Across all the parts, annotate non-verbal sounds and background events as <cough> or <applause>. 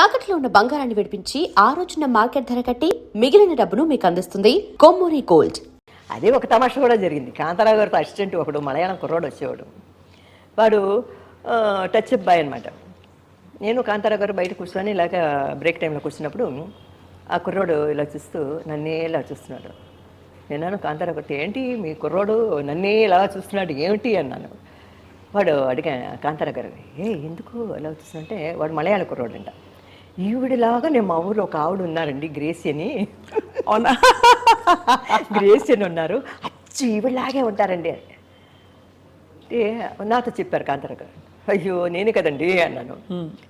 తాకట్లో ఉన్న బంగారాన్ని విడిపించి ఆ రోజున మార్కెట్ ధర కట్టి మిగిలిన డబ్బును మీకు అందిస్తుంది కొమ్మూరి గోల్డ్. అదే ఒక తమాషా కూడా జరిగింది. కాంతారావు గారితో అసిస్టెంట్ ఒకడు మలయాళం కుర్రాడు వచ్చేవాడు. వాడు టచ్ అప్ బాయ్ అనమాట నేను కాంతారావు గారు బయట కూర్చొని ఇలాగ బ్రేక్ టైంలో కూర్చున్నప్పుడు ఆ కుర్రోడు ఇలా చూస్తూ నన్నే ఇలా చూస్తున్నాడు. నేను కాంతారావు గారితో ఏంటి మీ కుర్రోడు నన్నే ఇలా చూస్తున్నాడు? ఏమిటి? అన్నాను. వాడు అడిగా కాంతారావు గారు ఏ ఎందుకు ఇలా చూస్తుంటే వాడు మలయాళ కుర్రోడు అంట ఈవిడిలాగా నేను మా ఊళ్ళో ఒక ఆవిడ ఉన్నారండి గ్రేసి అని. అవునా? గ్రేసి అని ఉన్నారు. అచ్చు ఈవిడలాగే ఉంటారండి. అంటే నాతో చెప్పారు కాంతారావు గారు. అయ్యో నేనే కదండి అన్నాను.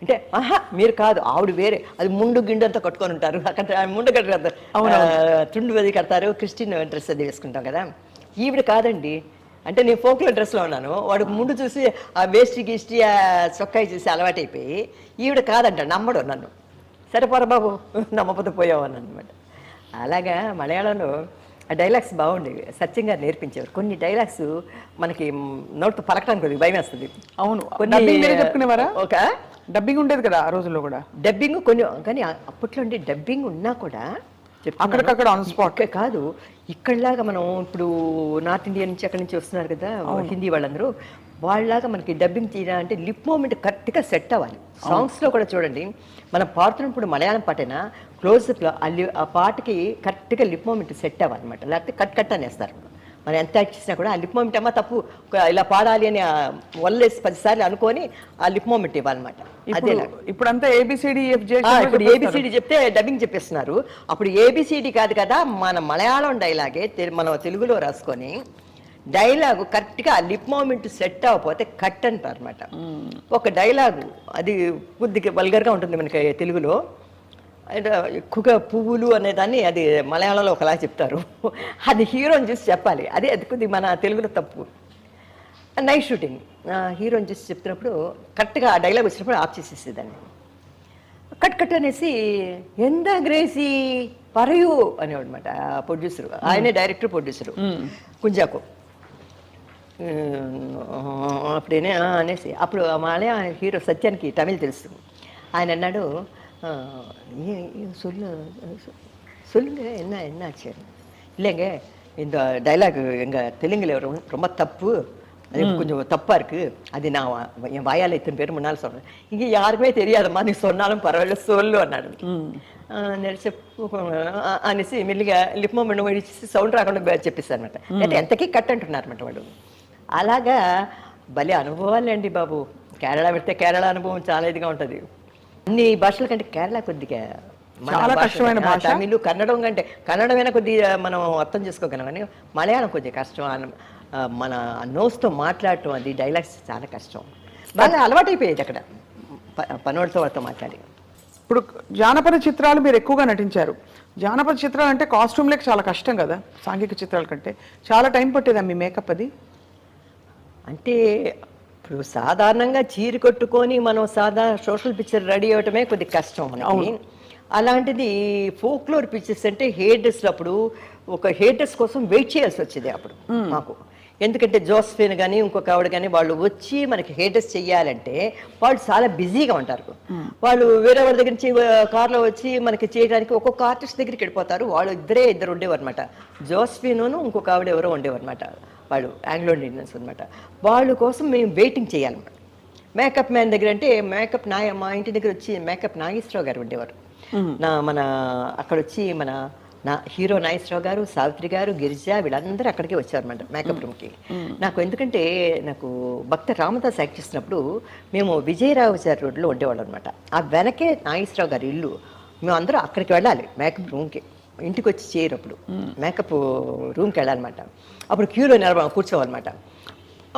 అంటే ఆహా మీరు కాదు ఆవిడ వేరే. అది ముండు గిండు అంతా కట్టుకొని ఉంటారు. అక్కడ ముండు కట్టారు తుండు అది కడతారు క్రిస్టియన్ డ్రెస్ అది వేసుకుంటాం కదా. ఈవిడ కాదండి. అంటే నేను ఫోక్లో డ్రెస్లో ఉన్నాను. వాడు ముందు చూసి ఆ వేస్ట్ గిష్టి ఆ చొక్కాయి చూసి అలవాటైపోయి ఈవిడ కాదంట నమ్మడు నన్ను. సరే పోరా బాబు నమ్మకపోతే పోయావు అని అనమాట అలాగా మలయాళంలో ఆ డైలాగ్స్ బాగుండేవి. సత్యం గారు నేర్పించేవారు. కొన్ని డైలాగ్స్ మనకి నోట్తో పలకడానికి కొద్దిగా భయం వేస్తుంది. అవును. చెప్పుకునేవారా? ఒక డబ్బింగ్ ఉండేది కదా ఆ రోజుల్లో కూడా. డబ్బింగ్ కొన్ని కానీ అప్పట్లో ఉండే డబ్బింగ్ ఉన్నా కూడా. అక్కడికక్కడ spot. ఇక్కడ కాదు ఇక్కడలాగా మనం ఇప్పుడు నార్త్ ఇండియా నుంచి అక్కడి నుంచి వస్తున్నారు కదా హిందీ వాళ్ళందరూ వాళ్ళలాగా మనకి డబ్బింగ్ చేయాలంటే లిప్ మూమెంట్ కరెక్ట్గా సెట్ అవ్వాలి. సాంగ్స్లో కూడా చూడండి మనం పాడుతున్నప్పుడు మలయాళం పాటైనా క్లోజ్అప్లో ఆ పాటకి కరెక్ట్గా లిప్ మూమెంట్ సెట్ అవ్వాలన్నమాట. లేకపోతే కట్ కట్ అనేస్తారు. మనం ఎంత యాక్ట్ చేసినా కూడా ఆ లిప్ మూమెంట్ అమ్మా తప్పు. ఇలా పాడాలి అని వల్లేసి పదిసార్లు అనుకొని ఆ లిప్ మూమెంట్ ఇవ్వాలన్నమాట. ఇప్పుడు ఏబిసిడి ఎఫ్జే ఆ, ఇప్పుడు ఏబిసిడి చెప్తే డబ్బింగ్ చెప్పేస్తున్నారు. అప్పుడు ఏబిసిడి కాదు కదా మన మలయాళం డైలాగే మనం తెలుగులో రాసుకొని డైలాగు కరెక్ట్గా ఆ లిప్ మూమెంట్ సెట్ అవ్వకపోతే కట్ అంటారు అనమాట ఒక డైలాగు అది కొద్దిగా వల్గర్గా ఉంటుంది మనకి తెలుగులో. ఎక్కువగా పువ్వులు అనేదాన్ని అది మలయాళంలో ఒకలా చెప్తారు. అది హీరోని చూసి చెప్పాలి. అదే అది మన తెలుగులో తప్పు. నైట్ షూటింగ్ హీరోని చూసి చెప్తున్నప్పుడు కరెక్ట్గా ఆ డైలాగ్ వచ్చినప్పుడు ఆఫ్ చేసేసేదాన్ని కట్ కట్ అనేసి ఎంత గ్రేసి పరయు అనేవాడు అనమాట ప్రొడ్యూసర్ ఆయనే డైరెక్టర్ ప్రొడ్యూసర్ కుంజాకు. అప్పుడేనే అనేసి. అప్పుడు మలయా హీరో సత్యానికి తమిళ్ తెలుసు. ఆయన అన్నాడు "ఆ, ఏ- ఏ சொல்லு சொல்லுங்க என்ன என்ன ஆச்சு இல்லைங்க இந்த டைலாக் எங்கள் தெலுங்குல ரொம்ப ரொம்ப தப்பு அது கொஞ்சம் தப்பா இருக்கு அது நான் வா- என் வாயால் இத்தனை பேர் முன்னால் சொல்றேன் இங்க யாருக்குமே தெரியாதம்மா நீ சொன்னாலும் పర్వాలేదు సోళ్ళు అన్నాడు ఆ, నేను చెప్పు ఆ, అనేసి మెల్లిగా లిప్ మూమెంట్ ఇచ్చేసి సౌండ్ రాకుండా బే- చెప్పేస్తాను అనమాట అంటే ఎంతకీ కట్ అంటున్నారు అనమాట వాడు అలాగా భలే అనుభవాలండి బాబు కేరళ పెడితే కేరళ అనుభవం చాలా ఇదిగా ఉంటుంది అన్ని భాషల కంటే కేరళ కొద్దిగా చాలా కష్టమైన భాష. తమిళ్ కన్నడం కంటే కన్నడమైనా కొద్దిగా మనం అర్థం చేసుకోగలం. కానీ మలయాళం కొద్దిగా కష్టం. మన నోస్తో మాట్లాడటం అది డైలాగ్స్ చాలా కష్టం. బాగా అలవాటైపోయేది అక్కడ. ప- పనోడితో వాళ్ళతో మాట్లాడి. ఇప్పుడు జానపద చిత్రాలు మీరు ఎక్కువగా నటించారు. జానపద చిత్రాలు అంటే కాస్ట్యూమ్లకి చాలా కష్టం కదా సాంఘిక చిత్రాల కంటే. చాలా టైం పట్టేదా మీ మేకప్ అది? అంటే ఇప్పుడు సాధారణంగా చీర కట్టుకొని మనం సాదా సోషల్ పిక్చర్ రెడీ అవ్వటమే కొద్దిగా కష్టం మనకి. అలాంటిది ఫోక్లోర్ పిక్చర్స్ అంటే హెయిర్ డ్రెస్ అప్పుడు ఒక హెయిర్ డ్రెస్ కోసం వెయిట్ చేయాల్సి వచ్చేది అప్పుడు మాకు. ఎందుకంటే జోస్ఫిన్ కానీ ఇంకొక ఆవిడ కానీ వాళ్ళు వచ్చి మనకి హెయిర్ డ్రెస్ చెయ్యాలంటే వాళ్ళు చాలా బిజీగా ఉంటారు. వాళ్ళు వేరే వాళ్ళ దగ్గర నుంచి కార్లో వచ్చి మనకి చేయడానికి ఒక్కొక్క ఆర్టిస్ట్ దగ్గరికి వెళ్ళిపోతారు. వాళ్ళు ఇద్దరే ఇద్దరు ఉండేవారు అనమాట జోస్ఫిన్ ఇంకొక ఆవిడ ఎవరో ఉండేవారు అనమాట వాళ్ళు ఆంగ్లో ఇండియన్స్ అనమాట వాళ్ళ కోసం మేము వెయిటింగ్ చేయాలన్నమాట. మేకప్ మ్యాన్ దగ్గర అంటే మేకప్ నాయ మా ఇంటి దగ్గర వచ్చి మేకప్ నాగేశ్వరరావు గారు ఉండేవారు. నా మన అక్కడ వచ్చి మన నా హీరో నాగేశ్వరరావు గారు సావిత్రి గారు గిరిజ వీళ్ళందరూ అక్కడికే వచ్చారన్నమాట మేకప్ రూమ్కి నాకు ఎందుకంటే నాకు భక్త రామదాస్ యాక్ట్ చేసినప్పుడు మేము విజయరావుచారి రోడ్లో ఉండేవాళ్ళం అనమాట ఆ వెనకే నాగేశ్వరరావు గారి ఇల్లు. మేము అందరూ అక్కడికి వెళ్ళాలి మేకప్ రూమ్కి ఇంటికి వచ్చి చేయరు అప్పుడు మేకప్ రూమ్కి వెళ్ళాలన్నమాట. అప్పుడు క్యూలో నిలబ కూర్చోవాలన్నమాట.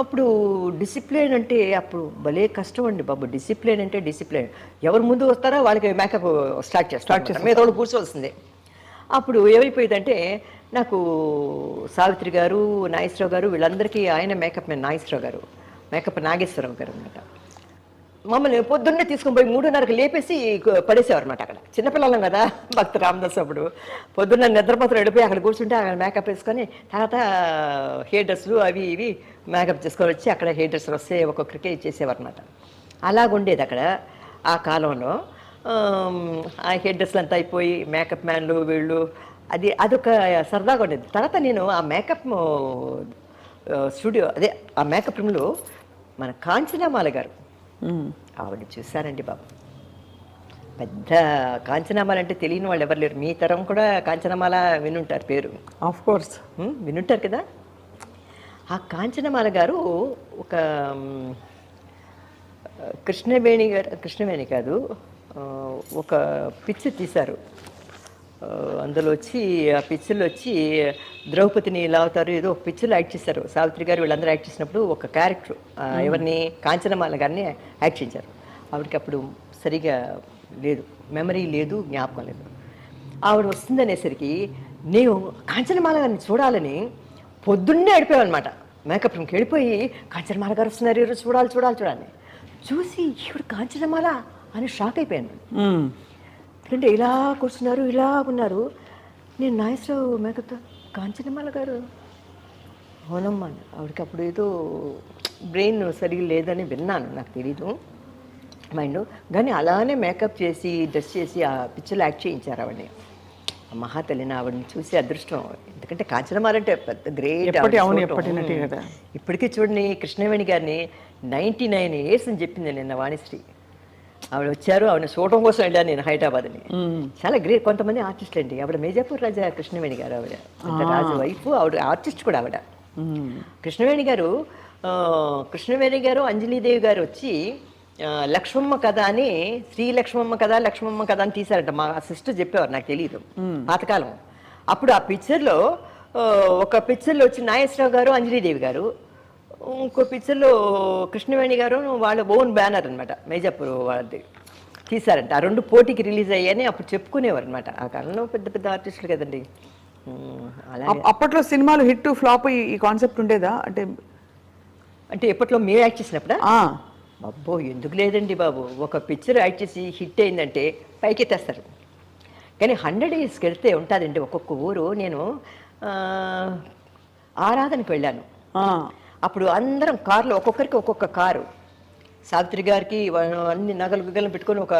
అప్పుడు డిసిప్లిన్ అంటే అప్పుడు భలే కష్టం అండి బాబు. డిసిప్లిన్ అంటే డిసిప్లిన్ ఎవరు ముందు వస్తారో వాళ్ళకి మేకప్ స్టార్ట్ చేస్తారు స్టార్ట్ చేస్తారు. మీద వాళ్ళు కూర్చోవలసిందే. అప్పుడు ఏమైపోయిందంటే నాకు సావిత్రి గారు నాగేశ్వరరావు గారు వీళ్ళందరికీ ఆయన మేకప్ మ్యాన్ నాగేశ్వరరావు గారు మేకప్ నాగేశ్వరరావు గారు అనమాట మమ్మల్ని పొద్దున్నే తీసుకుని పోయి మూడున్నరకు లేపేసి పడేసేవారు అనమాట అక్కడ. చిన్నపిల్లలం కదా భక్త రామదాస్ అప్పుడు. పొద్దున్న నిద్రపోతులు వెళ్ళిపోయి అక్కడ కూర్చుంటే అక్కడ మేకప్ వేసుకొని తర్వాత హెయిర్ డ్రెస్లు అవి ఇవి మేకప్ చేసుకొని వచ్చి అక్కడ హెయిర్ డ్రెస్లు వస్తే ఒక్కొక్కరికి చేసేవారు అనమాట అలాగుండేది అక్కడ ఆ కాలంలో. ఆ హెడ్ డ్రెస్లు అంతా అయిపోయి మేకప్ మ్యాన్లు వీళ్ళు అది అదొక సరదాగా ఉండేది. తర్వాత నేను ఆ మేకప్ స్టూడియో అదే ఆ మేకప్ రూమ్లో మన కాంచనామాల గారు. ఆవిడ చూశారండి బాబు. పెద్ద కాంచనామాల అంటే తెలియని వాళ్ళు ఎవరు లేరు. మీ తరం కూడా కాంచనమాల వినుంటారు పేరు. ఆఫ్ కోర్స్ వినుంటారు కదా. ఆ కాంచనమాల గారు ఒక కృష్ణవేణి గారు కృష్ణవేణి కాదు ఒక పిక్చర్ తీశారు. అందులో వచ్చి ఆ పిక్చర్లో వచ్చి ద్రౌపదిని ఇలా అవుతారు ఏదో ఒక పిక్చర్లో యాక్ట్ చేశారు. సావిత్రి గారు వీళ్ళందరూ యాక్ట్ చేసినప్పుడు ఒక క్యారెక్టర్ ఎవరిని కాంచనమాల గారిని యాక్ట్ చేశారు ఆవిడకి అప్పుడు సరిగా లేదు మెమరీ లేదు జ్ఞాపకం లేదు. ఆవిడ వస్తుందనేసరికి నేను కాంచనమాల గారిని చూడాలని పొద్దున్నే అడిపోయామన్నమాట మేకప్ రూమ్కి వెళ్ళిపోయి కాంచనమాల గారు వస్తున్నారు ఈరోజు చూడాలి చూడాలి చూడాలి చూసి ఈవిడ కాంచనమాల? అని షాక్ అయిపోయాను ఎందుకంటే ఇలా కూర్చున్నారు ఇలా ఉన్నారు. నేను నాగేశ్వరరావు మేకప్తో కాంచనమాల గారు. అవునమ్మా ఆవిడకి అప్పుడు ఏదో బ్రెయిన్ సరిగ్గా లేదని విన్నాను నాకు తెలీదు. మైండ్. కానీ అలానే మేకప్ చేసి డ్రెస్ చేసి ఆ పిక్చర్లో యాక్ట్ చేయించారు ఆవిడని. ఆ మహాతల్లిని ఆవిడని చూసి అదృష్టం. ఎందుకంటే కాంచనమాల అంటే పెద్ద గ్రేట్. ఇప్పటికీ చూడండి కృష్ణవేణి గారిని నైంటీ నైన్ ఇయర్స్ అని చెప్పింది నిన్న వాణిశ్రీ. ఆవిడ వచ్చారు ఆవిడ చూడటం కోసం వెళ్ళాను నేను హైదరాబాద్ని. చాలా గ్రేట్. కొంతమంది ఆర్టిస్టులు అండి ఆవిడ మేజాపూర్ రాజా కృష్ణవేణి గారు ఆవిడ. రాజు వైఫ్ ఆవిడ ఆర్టిస్ట్ కూడా ఆవిడ. కృష్ణవేణి గారు కృష్ణవేణి గారు అంజలీదేవి గారు వచ్చి లక్ష్మమ్మ కథ అని శ్రీ లక్ష్మమ్మ కథ లక్ష్మమ్మ కథ అని తీశారంట. మా సిస్టర్ చెప్పేవారు నాకు తెలియదు పాతకాలం. అప్పుడు ఆ పిక్చర్లో ఒక పిక్చర్లో వచ్చి నాగేశ్వరరావు గారు అంజలీదేవి గారు ఇంకో పిక్చర్లో కృష్ణవేణి గారు వాళ్ళ ఓన్ బ్యానర్ అనమాట మేజాపూర్ వాళ్ళది తీశారంట. ఆ రెండు పోటీకి రిలీజ్ అయ్యాయని అప్పుడు చెప్పుకునేవారు అనమాట ఆ కాలంలో పెద్ద పెద్ద ఆర్టిస్టులు కదండి. అప్పట్లో సినిమాలు హిట్ ఫ్లాప్ ఈ కాన్సెప్ట్ ఉండేదా? అంటే అంటే ఎప్పట్లో మీరు యాక్ట్ చేసినప్పుడా? అబ్బో ఎందుకు లేదండి బాబు. ఒక పిక్చర్ యాక్ట్ చేసి హిట్ అయిందంటే పైకి తెస్తారు కానీ హండ్రెడ్ ఇయర్స్కి వెళ్తే ఉంటుందండి ఒక్కొక్క ఊరు. నేను ఆరాధనకి వెళ్ళాను. అప్పుడు అందరం కార్లో ఒక్కొక్కరికి ఒక్కొక్క కారు. సావిత్రి గారికి అన్ని నగలు గుగలు పెట్టుకొని ఒక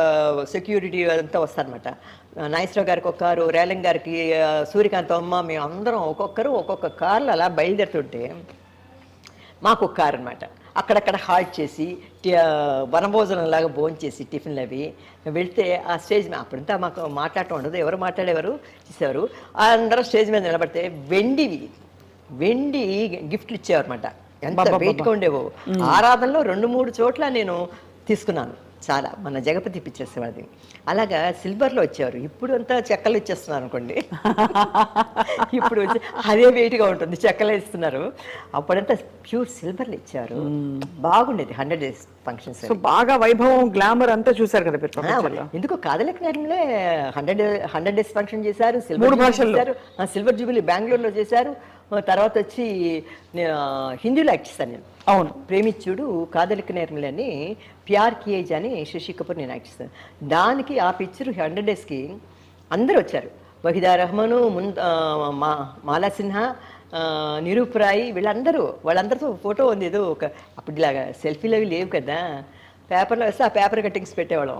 సెక్యూరిటీ అంతా వస్తారనమాట నాగేశ్వరరావు గారికి ఒక కారు రేలంగ్ గారికి ఆ, సూర్యకాంత్ అమ్మ మేము అందరం ఒక్కొక్కరు ఒక్కొక్క కార్లు అలా బయలుదేరుతుంటే మాకు ఒక కారు అనమాట అక్కడక్కడ హాల్ట్ చేసి వనభోజనంలాగా భోంచేసి భోజనం చేసి టిఫిన్లు అవి. వెళ్తే ఆ స్టేజ్ మీద అప్పుడంతా మాకు మాట్లాడటం ఉండదు. ఎవరు మాట్లాడేవారు? చేసేవారు. అందరూ స్టేజ్ మీద నిలబడితే వెండివి వెండి గిఫ్ట్లు ఇచ్చేవారు అనమాట ఎంత వెయిట్గా ఉండేవో ఆరాధనలో రెండు మూడు చోట్ల నేను తీసుకున్నాను. చాలా మన జగపతి పిచ్చేసేవాడిది అలాగా సిల్వర్లో వచ్చేవారు. ఇప్పుడు అంతా చెక్కలు ఇచ్చేస్తున్నారు అనుకోండి. <laughs> ఇప్పుడు వచ్చి అదే వెయిట్గా ఉంటుంది. చెక్కలు ఇస్తున్నారు. అప్పుడంతా ప్యూర్ సిల్వర్లు ఇచ్చారు బాగుండేది. హండ్రెడ్ డేస్ ఫంక్షన్స్ బాగా వైభవం గ్లామర్ అంతా చూసారు కదా ఎందుకు కాదలక నేరంలో. హండ్రెడ్ హండ్రెడ్ డేస్ ఫంక్షన్ చేశారు సిల్వర్ సిల్వర్ జూబిలీ బెంగళూరులో చేశారు. తర్వాత వచ్చి హిందీలో యాక్ట్ చేశాను నేను. అవును. ప్రేమిచ్చుడు కాదలిక నేర్మలి అని ప్యార్ కియేజ్ అని శశి కపూర్ నేను యాక్ట్ చేస్తాను దానికి ఆ పిక్చర్ హండ్రెడ్ డేస్కి అందరూ వచ్చారు. వహిదా రహమాను ముంద్ మా మాలా సిన్హా ఆ, నిరూప్ రాయ్ వీళ్ళందరూ వాళ్ళందరితో ఫోటో ఉంది ఏదో ఒక అప్పుడు ఇలాగా సెల్ఫీలు అవి లేవు కదా. పేపర్లో వేస్తే ఆ పేపర్ కట్టింగ్స్ పెట్టేవాళ్ళం.